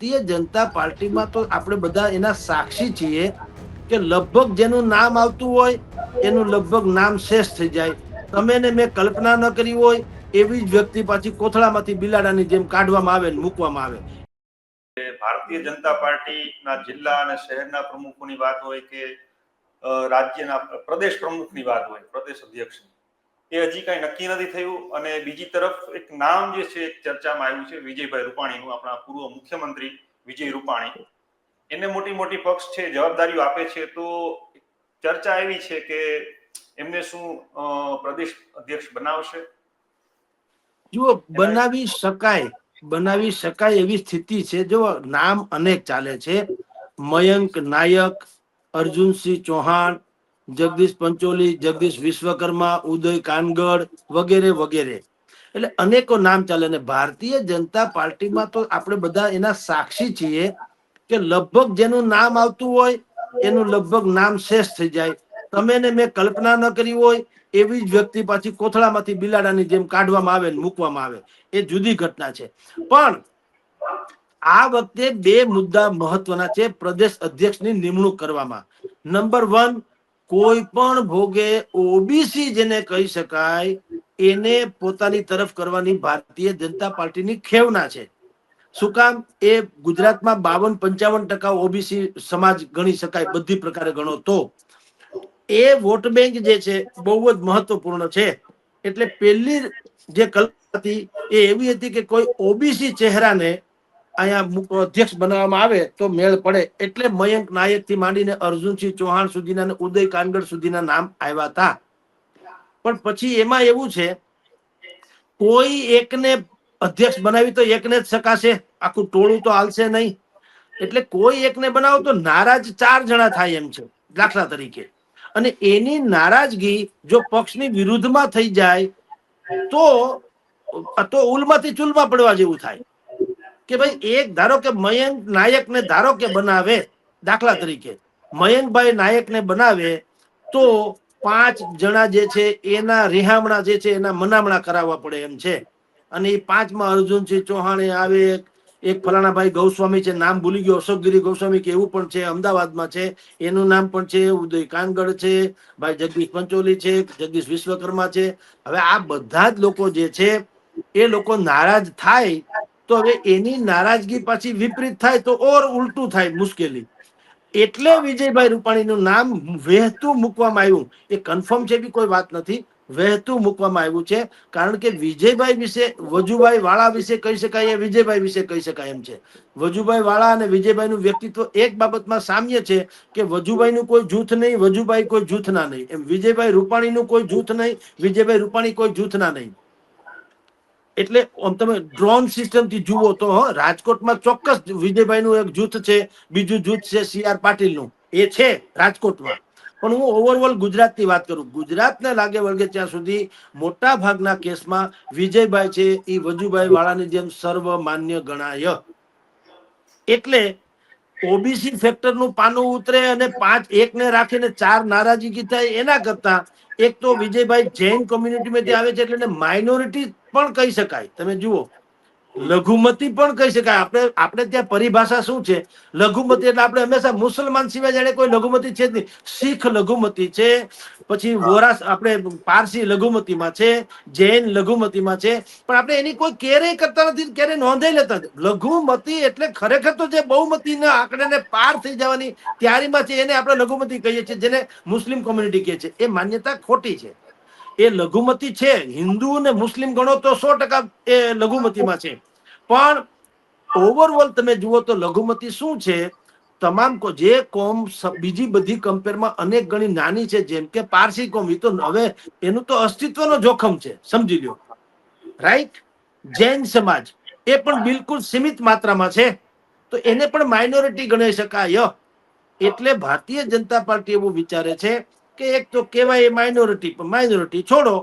ભારતીય જનતા પાર્ટીમાં તો આપણે બધા એના સાક્ષી છીએ કે લગભગ જેનું નામ આવતું હોય, એનું લગભગ નામ શેષ થઈ જાય. તમે ને મેં કલ્પના ન કરી હોય, એવી જ વ્યક્તિ પાછી કોથળામાંથી બિલાડાની જેમ કાઢવામાં આવે ને મૂકવામાં આવે. ભારતીય જનતા પાર્ટીના જિલ્લા અને શહેરના પ્રમુખોની વાત હોય કે રાજ્યના પ્રદેશ પ્રમુખની વાત હોય, પ્રદેશ અધ્યક્ષની. એ હજી કાંઈ નક્કી નથી થયું. અને બીજી તરફ એક નામ જે છે ચર્ચામાં આવ્યું છે, વિજયભાઈ રૂપાણીનું, આપણા પૂર્વ મુખ્યમંત્રી વિજય રૂપાણી. એને મોટી મોટી પક્ષ છે, જવાબદારીઓ આપે છે. તો ચર્ચા એવી છે કે એમને શું પ્રદેશ અધ્યક્ષ બનાવશે? જુઓ, બનાવી શકાય બનાવી શકાય એવી સ્થિતિ છે. જો નામ અનેક ચાલે છે, મયંક નાયક, અર્જુનસિંહ ચૌહાણ જગદીશ પંચોલી, જગદીશ વિશ્વકર્મા, ઉદય કાનગડ વગેરે વગેરે. એટલે અનેકો નામ ચાલે ને ભારતીય જનતા પાર્ટીમાં તો આપણે બધા એના સાક્ષી છીએ કે લગભગ જેનું નામ આવતું હોય, એનું લગભગ નામ શેષ થઈ જાય. તમે ને મેં કલ્પના ન કરી હોય, એવી જ વ્યક્તિ પાછી કોથળામાંથી બિલાડાની જેમ કાઢવામાં આવે ને મૂકવામાં આવે. એ જુદી ઘટના છે. પણ આ વખતે બે મુદ્દા મહત્વના છે પ્રદેશ અધ્યક્ષની નિમણૂક કરવામાં. નંબર વન કોઈ પણ ભોગે ઓબીસી જેને કહી શકાય, એને પોતાની તરફ કરવાની ભારતીય જનતા પાર્ટીની ખેવના છે. શું કામ? એ ગુજરાતમાં બાવન પંચાવન ટકા ઓબીસી સમાજ ગણી શકાય, બધી પ્રકારે ગણો તો. એ વોટ બેંક જે છે, બહુ જ મહત્વપૂર્ણ છે. એટલે પહેલી જે કલ્પના હતી, એ એવી હતી કે કોઈ ઓબીસી ચહેરાને અહીંયા અધ્યક્ષ બનાવવામાં આવે તો મેળ પડે. એટલે મયંક નાયકથી માંડીને અર્જુનસિંહ ચૌહાણ સુધીના ઉદય કાનગડ સુધીના નામ આવ્યા હતા. પણ પછી એમાં એવું છે, કોઈ એકને અધ્યક્ષ બનાવી તો એકને જ શકાશે. આખું ટોળું તો હાલશે નહીં. એટલે કોઈ એકને બનાવો તો નારાજ ચાર જણા થાય એમ છે, દાખલા તરીકે. અને એની નારાજગી જો પક્ષની વિરુદ્ધમાં થઈ જાય, તો તો ઉલમાંથી ચૂલમાં પડવા જેવું થાય. કે ભાઈ એક ધારો કે મયંક નાયકને ધારો કે બનાવે દાખલા તરીકે મયંકભાઈ નાયકને બનાવે તો પાંચ જણા જે છે એના રિહામણા જે છે એના મનામણા કરાવવા પડે એમ છે. અને એ પાંચમાં અર્જુનસિંહ ચૌહાણે આવે એક ફલાણાભાઈ ગૌસ્વામી છે નામ ભૂલી ગયો અશોકગીરી ગૌસ્વામી કે એવું પણ છે અમદાવાદમાં છે એનું નામ પણ છે ઉદય કાનગઢ છે ભાઈ જગદીશ પંચોલી છે જગદીશ વિશ્વકર્મા છે. હવે આ બધા જ લોકો જે છે એ લોકો નારાજ થાય તો હવે એની નારાજગી પાછી વિપરીત થાય તો ઓર ઉલટું થાય મુશ્કેલી. એટલે વિજયભાઈ રૂપાણીનું નામ વહેતું મૂકવામાં આવ્યું. એ કન્ફર્મ છે બી કોઈ વાત નથી. વહેતું મૂકવામાં આવ્યું છે. કારણ કે વિજયભાઈ વિશે, વજુભાઈ વાળા વિશે કહી શકાય વિજયભાઈ વિશે કહી શકાય એમ છે. વજુભાઈ વાળા અને વિજયભાઈનું વ્યક્તિત્વ એક બાબતમાં સામ્ય છે કે વજુભાઈનું કોઈ જૂથ નહીં, વજુભાઈ કોઈ જૂથના નહીં. એમ વિજયભાઈ રૂપાણીનું કોઈ જૂથ નહીં, વિજયભાઈ રૂપાણી કોઈ જૂથના નહીં. એટલે આમ તમે ડ્રોન સિસ્ટમથી જુઓ તો રાજકોટમાં ચોક્કસ વિજયભાઈનું એક જૂથ છે, બીજું જૂથ છે સી આર પાટીલ એ છે રાજકોટમાં. પણ હું ઓવરઓલ ગુજરાતની વાત કરું. ગુજરાતને લાગે વળગે ત્યાં સુધી મોટા ભાગના કેસમાં વિજયભાઈ છે એ વજુભાઈ વાળાની જેમ સર્વમાન્ય ગણાય. એટલે ઓબીસી ફેક્ટરનું પાનું ઉતરે અને પાંચ એક ને રાખીને ચાર નારાજગી થાય એના કરતા એક તો વિજયભાઈ જૈન કોમ્યુનિટીમાંથી આવે છે એટલે માઇનોરિટી પણ કહી શકાય. તમે જુઓ. લઘુમતી પણ કહી શકાય. આપણે આપણે ત્યાં પરિભાષા શું છે? લઘુમતી એટલે આપણે હંમેશા મુસલમાન સિવાય જાણે કોઈ લઘુમતી છે જ નહીં. શીખ લઘુમતી છે પછી વોરાસ આપણે પારસી લઘુમતીમાં છે જૈન લઘુમતીમાં છે. પણ આપણે એની કોઈ ક્યારેય કરતા નથી ક્યારેય નોંધાઈ લેતા લઘુમતી એટલે ખરેખર તો જે બહુમતીના આંકડાને પાર થઈ જવાની તૈયારીમાં છે એને આપણે લઘુમતી કહીએ છીએ જેને મુસ્લિમ કોમ્યુનિટી કહે છે. એ માન્યતા ખોટી છે. એ લઘુમતી છે. હિન્દુ અને મુસ્લિમ ગણો તો સો ટકા એ લઘુમતીમાં છે. પણ ઓવરઓલ તમે જુઓ તો લઘુમતી શું છે? તમામ જે કોમ બીજી બધી કમ્પેરમાં અનેક ગણી નાની છે, જેમ કે પારસી કોમ. એ તો હવે એનું તો અસ્તિત્વનો જોખમ છે, સમજી લ્યો. રાઈટ જૈન સમાજ એ પણ બિલકુલ સીમિત માત્રામાં છે. તો એને પણ માઇનોરિટી ગણી શકાય. એટલે ભારતીય જનતા પાર્ટી એવું વિચારે છે કે એક તો કહેવાય એ માઇનોરિટી પણ માઇનોરિટી છોડો.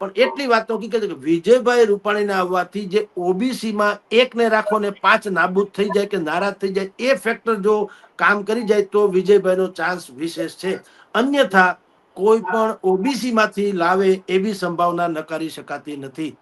પણ એટલી વાત તો હકીકત કે વિજયભાઈ રૂપાણીના આવવાથી જે ઓબીસીમાં એકને રાખો ને પાંચ નાબૂદ થઈ જાય કે નારાજ થઈ જાય, એ ફેક્ટર જો કામ કરી જાય તો વિજયભાઈનો ચાન્સ વિશેષ છે. અન્યથા કોઈ પણ ઓબીસીમાંથી લાવે એવી સંભાવના નકારી શકાતી નથી.